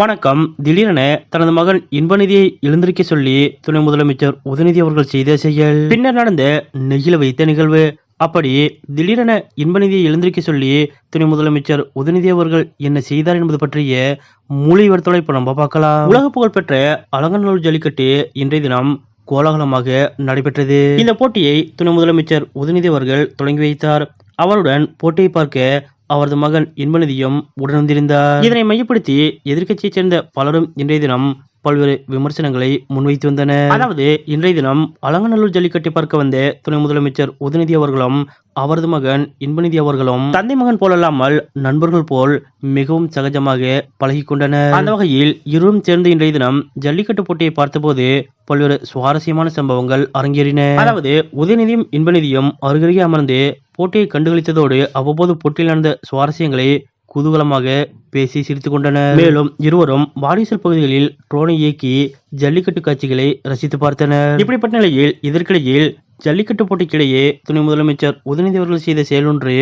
வணக்கம். திடீரென தனது மகன் இன்பநிதியை எழுந்திருக்க சொல்லி துணை முதலமைச்சர் உதயநிதி அவர்கள் செய்த செயல். பின்னர் நடந்த நெகிழ வைத்த நிகழ்வு. அப்படி திடீரென இன்பநிதியை எழுந்திருக்க சொல்லி துணை முதலமைச்சர் உதயநிதி அவர்கள் என்ன செய்தார் என்பது பற்றிய மூலிவர் தொலைப்பு நம்ம பார்க்கலாம். உலக புகழ்பெற்ற அலங்கநல்லூர் ஜல்லிக்கட்டு இன்றைய தினம் கோலாகலமாக நடைபெற்றது. இந்த போட்டியை துணை முதலமைச்சர் உதயநிதி அவர்கள் தொடங்கி வைத்தார். அவருடன் போட்டியை பார்க்க அவரது மகன் இன்பநிதியும் உடனிருந்தார் இதனை மையப்படுத்தி எதிர்க்கட்சியைச் சேர்ந்த பலரும் இன்றைய தினம் பல்வேறு விமர்சனங்களை முன்வைத்து வந்தனர் அதாவது இன்றைய தினம் அலங்கநல்லூர் ஜல்லிக்கட்டை பார்க்க வந்த துணை முதலமைச்சர் உதயநிதி அவர்களும் அவரது மகன் இன்பநிதி அவர்களும் தந்தை மகன் போலல்லாமல் நண்பர்கள் போல் மிகவும் சகஜமாக பழகி கொண்டனர். அந்த வகையில் இருவரும் சேர்ந்து இன்றைய தினம் ஜல்லிக்கட்டு போட்டியை பார்த்தபோது பல்வேறு சுவாரஸ்யமான சம்பவங்கள் அரங்கேறின. அதாவது உதயநிதியும் இன்பநிதியும் அருகருகே அமர்ந்து போட்டியை கண்டுகளித்ததோடு அவ்வப்போது போட்டியில் நடந்த சுவாரஸ்யங்களை குதூகலமாக பேசி சிரித்துக் கொண்டனர் மேலும் இருவரும் வாடிசல் பகுதிகளில் ட்ரோனை இயக்கி ஜல்லிக்கட்டு காட்சிகளை ரசித்து பார்த்தனர். இப்படிப்பட்ட நிலையில் இதற்கிடையில் ஜல்லிக்கட்டு போட்டிக்கிடையே துணை முதலமைச்சர் உதயநிதி அவர்கள் செய்த செயல் ஒன்று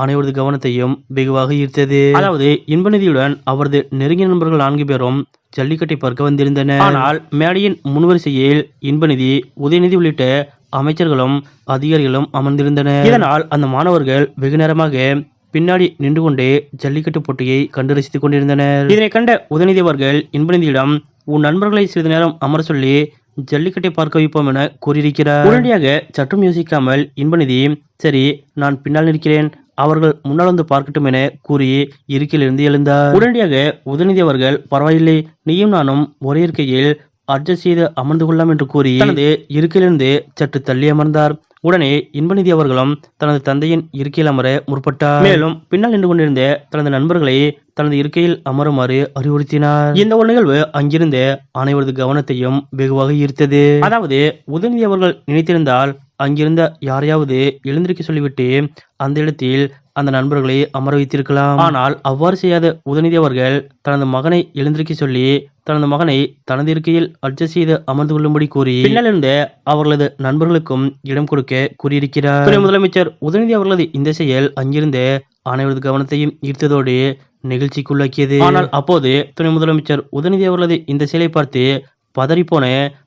அனைவரது கவனத்தையும் வெகுவாக ஈர்த்தது. அதாவது இன்பநிதியுடன் அவரது நெருங்கிய நண்பர்கள் நான்கு பேரும் ஜல்லிக்கட்டை பார்க்க வந்திருந்தனர். ஆனால் மேடையின் முன்வரிசையில் இன்பநிதி உதயநிதி உள்ளிட்ட அமைச்சர்களும் அதிகாரிகளும் அமர்ந்திருந்தனர். இதனால் அந்த மாணவர்கள் வெகு நேரமாக பின்னாடி நின்று கொண்டே ஜல்லிக்கட்டு போட்டியை கண்டு ரசித்துக் கொண்டிருந்தனர். இதனை கண்ட உதயநிதி அவர்கள் இன்பநிதியிடம் உன் நண்பர்களை சிறிது நேரம் அமர சொல்லி ஜல்லிக்கட்டை பார்க்க வைப்போம் என கூறியிருக்கிறார். உடனடியாக சற்றும் யோசிக்காமல் இன்பநிதி சரி நான் பின்னால் நிற்கிறேன். அவர்கள் முன்னால் வந்து பார்க்கட்டும் என கூறி இருக்கையிலிருந்து எழுந்தார். உடனடியாக உதயநிதி அவர்கள் பரவாயில்லை நீயும் நானும் ஒரே இருக்கையில் அட்ஜஸ்ட் செய்து அமர்ந்து கொள்ளலாம் என்று கூறி தனது இருக்கையிலிருந்து சற்று தள்ளி அமர்ந்தார். உடனே இன்பநிதி அவர்களும் தனது தந்தையின் இருக்கையில் அமர முற்பட்டார். மேலும் பின்னால் நின்று கொண்டிருந்த தனது நண்பர்களை தனது இருக்கையில் அமருமாறு அறிவுறுத்தினார். இந்த ஒரு நிகழ்வு அங்கிருந்த அனைவரது கவனத்தையும் வெகுவாக ஈர்த்தது. அதாவது உதயநிதி அவர்கள் நினைத்திருந்தால் அங்கிருந்த யாரையாவது எழுந்திருக்க சொல்லிவிட்டு அந்த இடத்தில் அந்த நண்பர்களை அமர வைத்திருக்கலாம் ஆனால் அவ்வாறு செய்யாத உதயநிதி அவர்கள் தனது மகனை எழுந்திருக்க சொல்லி தனது மகனை தனது இருக்கையில் அட்ஜஸ்ட் செய்து அமர்ந்து கொள்ளும்படி கூறி பின்னால் இருந்த அவர்களது நண்பர்களுக்கும் இடம் கொடுக்க கூறியிருக்கிறார். துணை முதலமைச்சர் உதயநிதி அவர்களது இந்த செயல் அங்கிருந்த அனைவரது கவனத்தையும் ஈர்த்ததோடு நிகழ்ச்சிக்குள்ளாக்கியது. ஆனால் அப்போது துணை முதலமைச்சர் உதயநிதி அவர்களது இந்த செயலை பார்த்து பதறிப்போன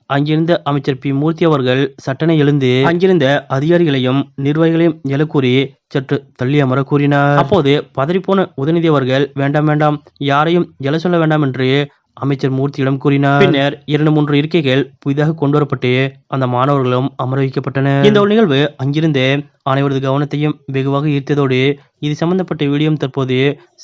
அங்கிருந்த அமைச்சர் பி. மூர்த்தி அவர்கள் சட்டனை எழுந்து அங்கிருந்த அதிகாரிகளையும் நிர்வாகிகளையும் எழக்கூறி சற்று தள்ளி அமர கூறினார். அப்போது பதறிப்போன உதயநிதி அவர்கள் வேண்டாம் வேண்டாம் யாரையும் எழ சொல்ல வேண்டாம் என்று அமைச்சர் மூர்த்தியிடம் கூறினார். பின்னர் இரண்டு மூன்று இருக்கைகள் புதிதாக கொண்டு வரப்பட்டு அந்த மாணவர்களும் அமர வைக்கப்பட்டன இந்த ஒரு நிகழ்வு அங்கிருந்து அனைவரது கவனத்தையும் வெகுவாக ஈர்த்ததோடு இது சம்பந்தப்பட்ட வீடியோ தற்போது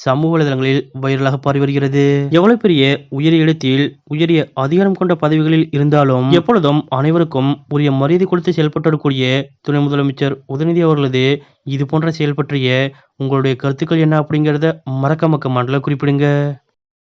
சமூக வலைதளங்களில் வைரலாக பரவி வருகிறது. எவ்வளவு பெரிய உயரிய இடத்தில் உயரிய அதிகாரம் கொண்ட பதவிகளில் இருந்தாலும் எப்பொழுதும் அனைவருக்கும் உரிய மரியாதை கொடுத்து செயல்பட்டுடக்கூடிய துணை முதலமைச்சர் உதயநிதி அவர்களது இது போன்ற செயல் பற்றிய உங்களுடைய கருத்துக்கள் என்ன அப்படிங்கிறத மறக்க மக்க மண்டல குறிப்பிடுங்க.